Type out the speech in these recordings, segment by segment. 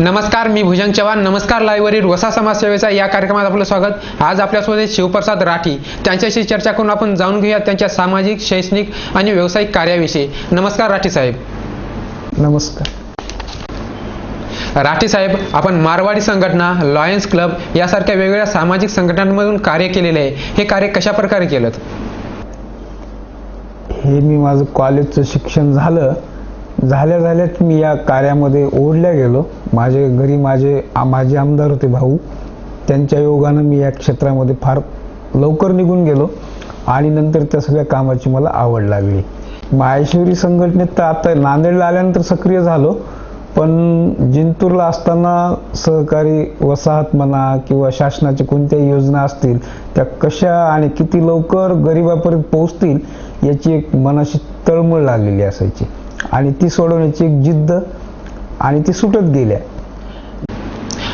नमस्कार मी भुजंग चव्हाण. नमस्कार लाईव्हवरील वसा समाजसेवेचा या कार्यक्रमात आपलं स्वागत. आज आपल्यासोबत शिवप्रसाद राठी. त्यांच्याशी चर्चा करून आपण जाणून घेऊया त्यांच्या सामाजिक शैक्षणिक आणि व्यावसायिक कार्याविषयी. नमस्कार राठी साहेब. नमस्कार. राठी साहेब आपण मारवाडी संघटना लॉयन्स क्लब यासारख्या वेगवेगळ्या सामाजिक संघटनांमधून कार्य केलेले आहे. हे कार्य कशा प्रकारे केलं? हे मी माझं कॉलेजचं शिक्षण झालं. झाल्या झाल्याच मी या कार्यामध्ये ओढल्या गेलो. माझे घरी माझे माझे आमदार होते भाऊ. त्यांच्या योगानं मी या क्षेत्रामध्ये फार लवकर निघून गेलो आणि नंतर त्या सगळ्या कामाची मला आवड लागली. माहेश्वरी संघटनेत तर आता नांदेडला आल्यानंतर सक्रिय झालो. पण जिंतूरला असताना सहकारी वसाहत म्हणा किंवा शासनाच्या कोणत्याही योजना असतील त्या कशा आणि किती लवकर गरिबापर्यंत पोहोचतील याची एक मनाशी तळमळ लागलेली असायची. आणि ती सोडवण्याची एक जिद्द आणि ती सुटत गेल्या.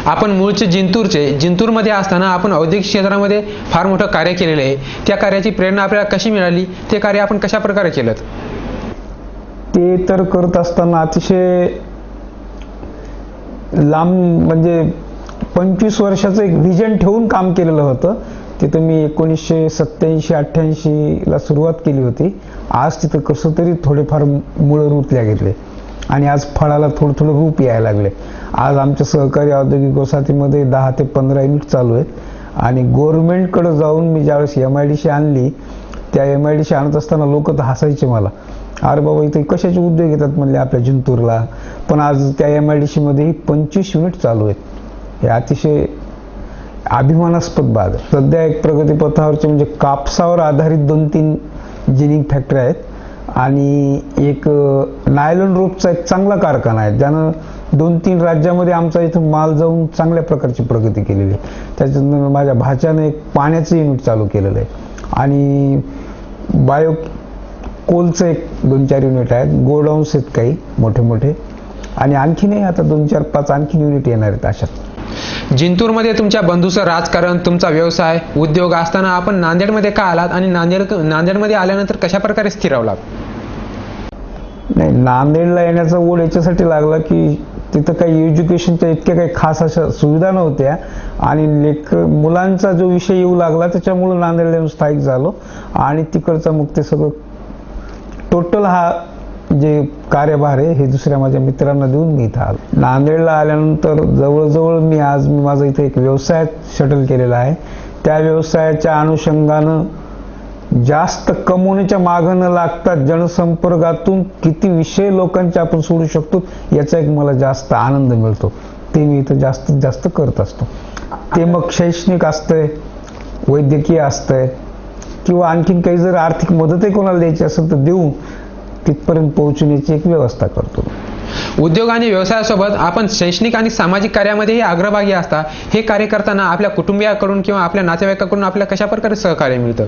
आपण मूळचे जिंतूरचे जिंतूरमध्ये असताना आपण औद्योगिक क्षेत्रामध्ये फार मोठं कार्य केलेलं आहे. त्या कार्याची प्रेरणा आपल्याला कशी मिळाली? ते कार्य आपण कशा प्रकारे केलं ते तर करत असताना अतिशय लांब म्हणजे पंचवीस वर्षाचं एक व्हिजन ठेवून काम केलेलं होतं. तिथं मी एकोणीसशे सत्याऐंशी अठ्ठ्याऐंशीला सुरुवात केली होती. आज तिथं कसं तरी थोडेफार मुळं रुतल्या गेले. आणि आज फळाला थोडं थोडं रूप यायला लागले. आज आमच्या सहकारी औद्योगिक वसाहतीमध्ये दहा ते पंधरा युनिट चालू आहेत. आणि गोरमेंटकडं जाऊन मी ज्यावेळेस एम आय डी सी आणली त्या एम आय डी सी आणत असताना लोक तर हसायचे मला. अरे बाबा इथे कशाचे उद्योग येतात म्हणले आपल्या जिंतूरला? पण आज त्या एम आय डी सीमध्येही पंचवीस युनिट चालू आहेत. हे अतिशय अभिमानास्पद बाब आहे. सध्या एक प्रगतीपथावरचे म्हणजे कापसावर आधारित दोन तीन जिनिंग फॅक्टरी आहेत आणि एक नायलॉन रोपचा एक चांगला कारखाना आहे. ज्यानं दोन तीन राज्यामध्ये आमचा इथं माल जाऊन चांगल्या प्रकारची प्रगती केलेली आहे. त्याच्यानंतर माझ्या भाच्यानं एक पाण्याचं युनिट चालू केलेलं आहे. आणि बायो कोलचं एक दोन चार युनिट आहेत. गोडाऊन्स आहेत काही मोठे मोठे आणि आणखीनही आता दोन चार पाच आणखीन युनिट येणार आहेत अशात. जिंतूरमध्ये तुमच्या बंधूचं राजकारण तुमचा व्यवसाय उद्योग असताना आपण नांदेडमध्ये का आलात आणि नांदेड नांदेडमध्ये आल्यानंतर कशा प्रकारे स्थिरावलात नाही नांदेडला येण्याचा ओढ याच्यासाठी लागला की तिथं काही एज्युकेशनच्या इतक्या काही खास अशा सुविधा नव्हत्या आणि लेख मुलांचा जो विषय येऊ लागला त्याच्यामुळं नांदेडला येऊन स्थायिक झालो आणि तिकडचा मग ते सगळं टोटल हा जे कार्यभार आहे हे दुसऱ्या माझ्या मित्रांना देऊन मी इथं आलो. नांदेडला आल्यानंतर जवळजवळ मी आज मी माझा इथे एक व्यवसाय शटल केलेला आहे. त्या व्यवसायाच्या अनुषंगानं जास्त कमवण्याच्या मागं न लागता जनसंपर्कातून किती विषय लोकांचे आपण सोडू शकतो याचा एक मला जास्त आनंद मिळतो. ते मी इथं जास्तीत जास्त करत असतो. ते मग शैक्षणिक असतंय वैद्यकीय असतंय किंवा आणखीन काही जर आर्थिक मदतही कोणाला द्यायची असेल तर देऊन तिथपर्यंत पोहोचण्याची एक व्यवस्था करतो. उद्योग आणि व्यवसायासोबत आपण शैक्षणिक आणि सामाजिक कार्यामध्येही अग्रभागी असता. हे कार्य करताना आपल्या कुटुंबियाकडून किंवा आपल्या नातेवाईकाकडून आपल्याला कशा प्रकारे सहकार्य मिळतं?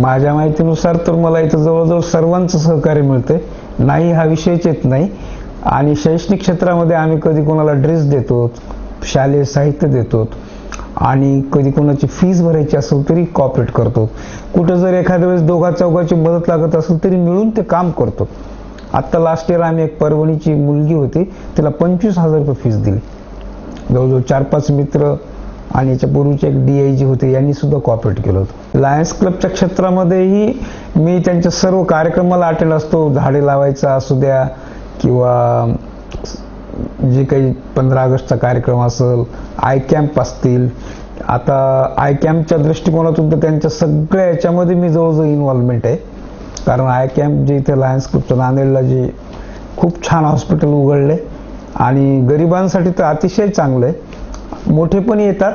माझ्या माहितीनुसार तर मला इथं जवळजवळ सर्वांचं सहकार्य मिळतंय. नाही हा विषयच येत नाही. आणि शैक्षणिक क्षेत्रामध्ये आम्ही कधी कोणाला ड्रेस देतो शालेय साहित्य देतो आणि कधी कोणाची फीज भरायची असेल तरी कॉपरेट करतो. कुठं जर एखाद्या वेळेस दोघा चौघाची मदत लागत असेल तरी मिळून ते काम करतो. आत्ता लास्ट इयर आम्ही एक परभणीची मुलगी होती तिला पंचवीस हजार रुपये फीज दिली. जवळजवळ चार पाच मित्र आणि याच्या पूर्वीचे एक डी आय जी होते यांनी सुद्धा कॉपरेट केलं होतं. लायन्स क्लबच्या क्षेत्रामध्येही मी त्यांच्या सर्व कार्यक्रमाला अटेंड असतो. झाडे लावायचा असू द्या किंवा जे काही पंधरा ऑगस्टचा कार्यक्रम असेल आय कॅम्प असतील. आता आय कॅम्पच्या दृष्टिकोनातून तर त्यांच्या सगळ्या याच्यामध्ये मी जवळजवळ इन्व्हॉल्वमेंट आहे. कारण आय कॅम्प जे इथे लायन्स क्लबच्या नांदेडला जे खूप छान हॉस्पिटल उघडले. आणि गरिबांसाठी तर अतिशय चांगलं आहे. मोठे पण येतात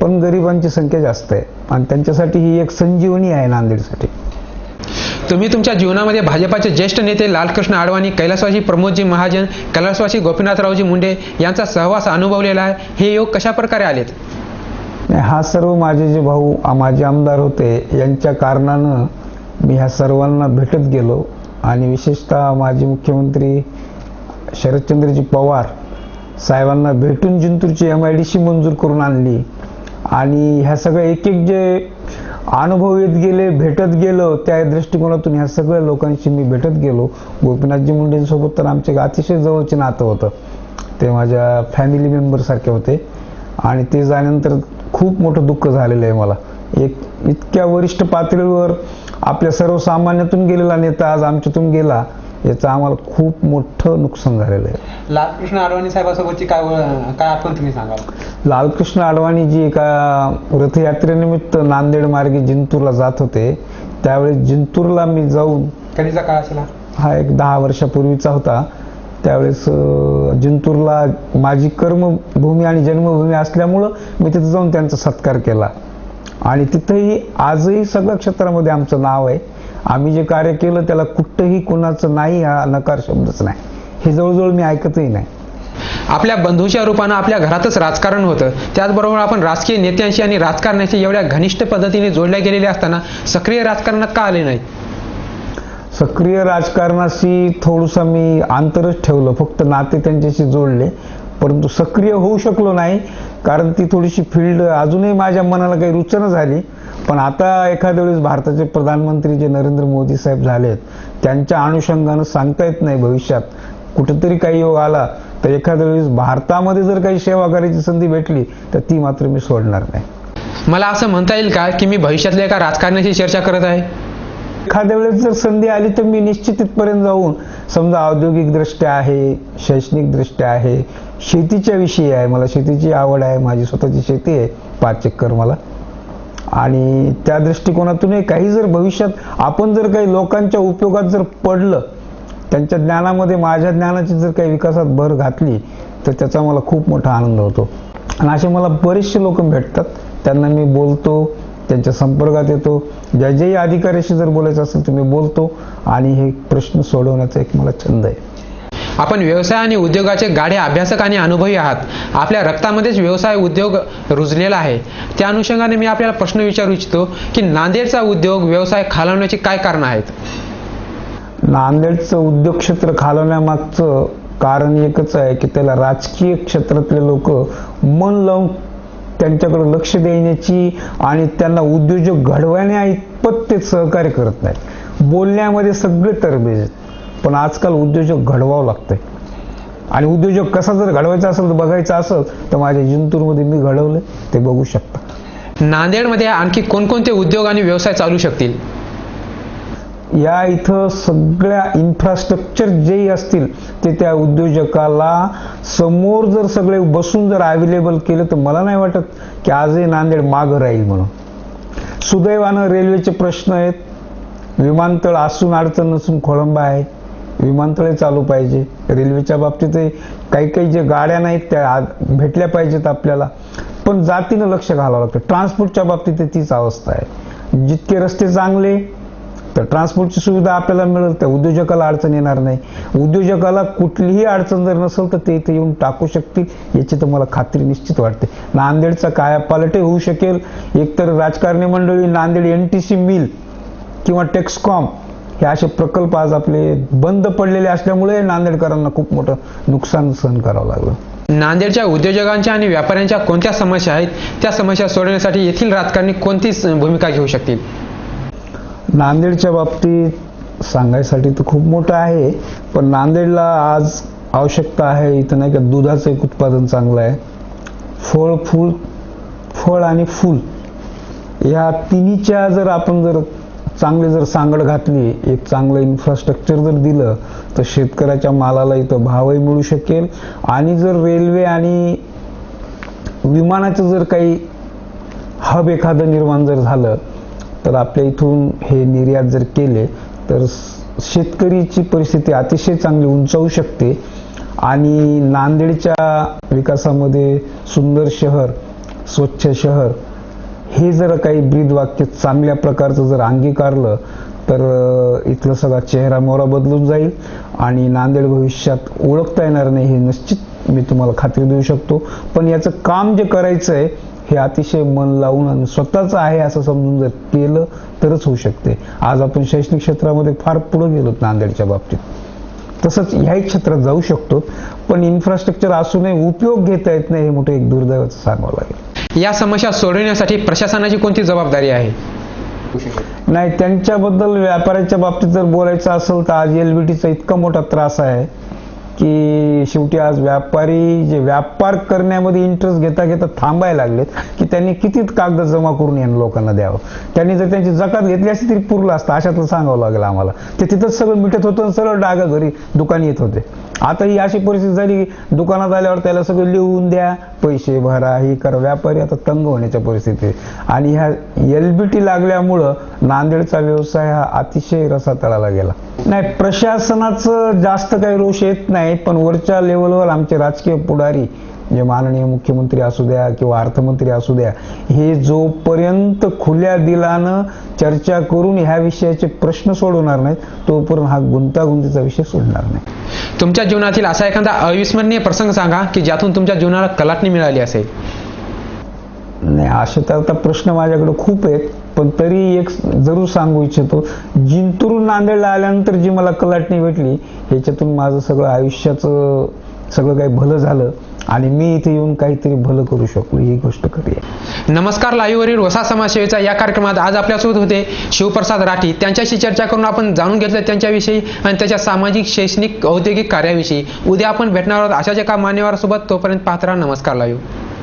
पण गरिबांची संख्या जास्त आहे. आणि त्यांच्यासाठी ही एक संजीवनी आहे नांदेडसाठी. तुम्ही तुमच्या जीवनामध्ये भाजपाचे ज्येष्ठ नेते लालकृष्ण आडवाणी कैलासवासी प्रमोदजी महाजन कैलासवासी गोपीनाथरावजी मुंडे यांचा सहवास अनुभवलेला आहे. हे योग कशा प्रकारे आलेत? हा सर्व माझे जे भाऊ माझे आमदार होते यांच्या कारणानं मी ह्या सर्वांना भेटत गेलो. आणि विशेषतः माजी मुख्यमंत्री शरदचंद्रजी पवार साहेबांना भेटून जिंतूरची एम आय डी सी मंजूर करून आणली. आणि ह्या सगळ्या एक एक जे अनुभव येत गेले भेटत गेलो त्या दृष्टिकोनातून ह्या सगळ्या लोकांशी मी भेटत गेलो. गोपीनाथजी मुंडेंसोबत तर आमचे अतिशय जवळचे नातं होतं. ते माझ्या फॅमिली मेंबरसारखे होते. आणि ते झाल्यानंतर खूप मोठं दुःख झालेलं आहे मला. एक इतक्या वरिष्ठ पातळीवर आपल्या सर्वसामान्यातून गेलेला नेता आज आमच्यातून गेला याचं आम्हाला खूप मोठं नुकसान झालेलं आहे. लालकृष्ण आडवाणी साहेबासोबतची काय काय आपण तुम्ही सांगाल? लालकृष्ण अडवाणी जी एका रथयात्रेनिमित्त नांदेड मार्गे जिंतूरला जात होते त्यावेळेस जिंतूरला मी जाऊन कधीचा काळ असेल हा? हा एक दहा वर्षापूर्वीचा होता. त्यावेळेस अं, जिंतूरला माझी कर्मभूमी आणि जन्मभूमी असल्यामुळं मी तिथं जाऊन त्यांचा सत्कार केला. आणि तिथंही आजही सगळ्या क्षेत्रामध्ये आमचं नाव आहे. आम्ही जे कार्य केलं त्याला कुठंही कुणाचं नाही हा नकार शब्दच नाही. हे जवळजवळ मी ऐकतही नाही. आपल्या बंधूच्या रूपानं आपल्या घरातच राजकारण होतं. त्याचबरोबर आपण राजकीय नेत्यांशी आणि राजकारणाशी एवढ्या घनिष्ठ पद्धतीने जोडल्या गेलेल्या असताना सक्रिय राजकारणात का आले नाही सक्रिय राजकारणाशी थोडंसं मी अंतरच ठेवलं. फक्त नाते त्यांच्याशी जोडले. परंतु सक्रिय होऊ शकलो नाही कारण ती थोडीशी फील्ड अजूनही माझ्या मनाला काही रुचनं झाली. पण आता एखाद्या वेळेस भारताचे प्रधानमंत्री जे नरेंद्र मोदी साहेब झालेत त्यांच्या अनुषंगानं सांगता येत नाही भविष्यात. कुठेतरी काही योग आला. तर एखाद्या वेळेस भारतामध्ये जर काही सेवा करायची संधी भेटली तर ती मात्र मी सोडणार नाही. मला असं म्हणता येईल का की मी भविष्यातल्या एका राजकारण्याशी चर्चा करत आहे? एखाद्या वेळेस जर संधी आली तर मी निश्चित तिथपर्यंत जाऊन समजा औद्योगिक दृष्ट्या आहे शैक्षणिक दृष्ट्या आहे शेतीच्या विषयी आहे मला शेतीची आवड आहे माझी स्वतःची शेती आहे पाच एकर मला. आणि त्या दृष्टिकोनातूनही काही जर भविष्यात आपण जर काही लोकांच्या उपयोगात जर पडलं त्यांच्या ज्ञानामध्ये माझ्या ज्ञानाची जर काही विकासात भर घातली तर त्याचा मला खूप मोठा आनंद होतो. आणि असे मला बरेचसे लोक भेटतात. त्यांना मी बोलतो त्यांच्या संपर्कात येतो. ज्या ज्याही अधिकाऱ्याशी जर बोलायचं असेल तर मी बोलतो. आणि हे प्रश्न सोडवण्याचा एक मला छंद आहे. आपण व्यवसाय आणि उद्योगाचे गाढे अभ्यासक आणि अनुभवी आहात. आपल्या रक्तामध्येच व्यवसाय उद्योग रुजलेला आहे. त्या अनुषंगाने मी आपल्याला प्रश्न विचारू इच्छितो की नांदेडचा उद्योग व्यवसाय खालवण्याची काय कारणं आहेत? नांदेडचं उद्योग क्षेत्र खालवण्यामागचं कारण एकच आहे की त्याला राजकीय क्षेत्रातले लोक मन लावून त्यांच्याकडे लक्ष देण्याची आणि त्यांना उद्योजक घडवण्या इतपत ते सहकार्य करत नाहीत. बोलण्यामध्ये सगळे तरबेज आहेत. पण आजकाल उद्योजक घडवावं लागतंय. आणि उद्योजक कसा जर घडवायचा असेल तर बघायचा असेल तर माझ्या जिंतूरमध्ये मी घडवलं ते बघू शकता. नांदेडमध्ये आणखी कोणकोणते उद्योग आणि व्यवसाय चालू शकतील? या इथं सगळ्या इन्फ्रास्ट्रक्चर जेही असतील ते त्या उद्योजकाला समोर जर सगळे बसून जर अवेलेबल केलं तर मला नाही वाटत की आजही नांदेड मागं राहील म्हणून. सुदैवानं रेल्वेचे प्रश्न आहेत. विमानतळ असून अडचण नसून खोळंबा आहे. विमानतळे चालू पाहिजे. रेल्वेच्या बाबतीत काही काही जे गाड्या नाहीत त्या आ- भेटल्या पाहिजेत आपल्याला. पण जातीनं लक्ष घालावं लागतं. ट्रान्सपोर्टच्या बाबतीत तीच अवस्था आहे. जितके रस्ते चांगले तर ट्रान्सपोर्टची सुविधा आपल्याला मिळेल त्या उद्योजकाला अडचण येणार नाही. उद्योजकाला कुठलीही अडचण जर नसेल तर ते इथे येऊन टाकू शकतील. याची तर मला खात्री निश्चित वाटते. नांदेडचा कायापालटही होऊ शकेल. एकतर राजकारणी मंडळी Nanded N T C mill किंवा टेक्सकॉम हे असे प्रकल्प आज आपले बंद पडलेले असल्यामुळे नांदेडकरांना खूप मोठं नुकसान सहन करावं लागलं. नांदेडच्या उद्योजकांच्या आणि व्यापाऱ्यांच्या कोणत्या समस्या आहेत? त्या समस्या सोडवण्यासाठी येथील राजकारणी कोणती भूमिका घेऊ शकतील? नांदेडच्या बाबतीत सांगायसाठी तर खूप मोठं आहे पण नांदेडला आज आवश्यकता आहे इथं नाही का दुधाचं एक उत्पादन चांगलं आहे. फळ फूल फळ आणि फूल या तिन्हीच्या जर आपण जर चांगली जर सांगड घातली एक चांगलं इन्फ्रास्ट्रक्चर जर दिलं तर शेतकऱ्याच्या मालाला इथं भावही मिळू शकेल. आणि जर रेल्वे आणि विमानाचं जर काही हब एखादं निर्माण जर झालं तर आपल्या इथून हे निर्यात जर केले तर शेतकरीची परिस्थिती अतिशय चांगली उंचावू शकते. आणि नांदेडच्या विकासामध्ये सुंदर शहर स्वच्छ शहर हे जर काही ब्रीद वाक्य चांगल्या प्रकारचं जर अंगीकारलं तर इथलं सगळा चेहरा मोहरा बदलून जाईल. आणि नांदेड भविष्यात ओळखता येणार नाही हे निश्चित मी तुम्हाला खात्री देऊ शकतो. पण याचं काम जे करायचं आहे हे अतिशय मन लावून आणि स्वतःच आहे असं समजून जर केलं तरच होऊ शकते. आज आपण शैक्षणिक क्षेत्रामध्ये फार पुढे गेलो नांदेडच्या बाबतीत. तसंच ह्याही क्षेत्रात जाऊ शकतो पण इन्फ्रास्ट्रक्चर असूनही उपयोग घेता येत नाही हे मोठं एक दुर्दैवाचं सांगावं लागेल. या समस्या सोडवण्यासाठी प्रशासनाची कोणती जबाबदारी आहे? नाही त्यांच्याबद्दल व्यापाऱ्याच्या बाबतीत जर बोलायचं असेल तर आज एल बी टीचा इतका मोठा त्रास आहे. की शेवटी आज व्यापारी जे व्यापार करण्यामध्ये इंटरेस्ट घेता घेता थांबायला लागलेत की त्यांनी किती कागद जमा करून येणं लोकांना द्यावं? त्यांनी जर त्यांची जकात घेतली असती तरी पुरलं असतं अशातलं सांगावं लागेल आम्हाला. ते तिथंच सगळं मिटत होतं सरळ डागा घरी दुकान येत होते. आता ही अशी परिस्थिती झाली की दुकानात आल्यावर त्याला सगळं लिहून द्या पैसे भरा हे करा. व्यापारी आता तंग होण्याच्या परिस्थिती आणि ह्या एल बी टी लागल्यामुळं नांदेडचा व्यवसाय हा अतिशय रसातळाला गेला. नाही प्रशासनाचं जास्त काही रोष येत नाही पण वरच्या लेवलवर आमचे राजकीय पुढारी जे माननीय मुख्यमंत्री असू द्या किंवा अर्थमंत्री असू द्या हे जोपर्यंत खुल्या दिलानं चर्चा करून ह्या विषयाचे प्रश्न सोडवणार नाहीत तोपर्यंत हा गुंतागुंतीचा विषय सोडणार नाही. तुमच्या जीवनातील असा एखादा अविस्मरणीय प्रसंग सांगा की ज्यातून तुमच्या जीवनाला कलाटणी मिळाली असेल. नाही असे तर आता प्रश्न माझ्याकडे खूप आहेत पण तरी एक जरूर सांगू इच्छितो जिंतूरून नांदेडला आल्यानंतर जी मला कलाटणी भेटली ह्याच्यातून माझं सगळं आयुष्याचं सगळं काही भलं झालं आणि मी इथे येऊन काहीतरी भलं करू शकलो ही गोष्ट खरी आहे. नमस्कार लाईव्हवरील वसा समाजसेवेचा या कार्यक्रमात आज आपल्यासोबत होते शिवप्रसाद राठी. त्यांच्याशी चर्चा करून आपण जाणून घेतलं त्यांच्याविषयी आणि त्याच्या सामाजिक शैक्षणिक औद्योगिक कार्याविषयी. उद्या आपण भेटणार आहोत अशाच एका मान्यवरासोबत. तोपर्यंत पाहत राहा नमस्कार लाईव्ह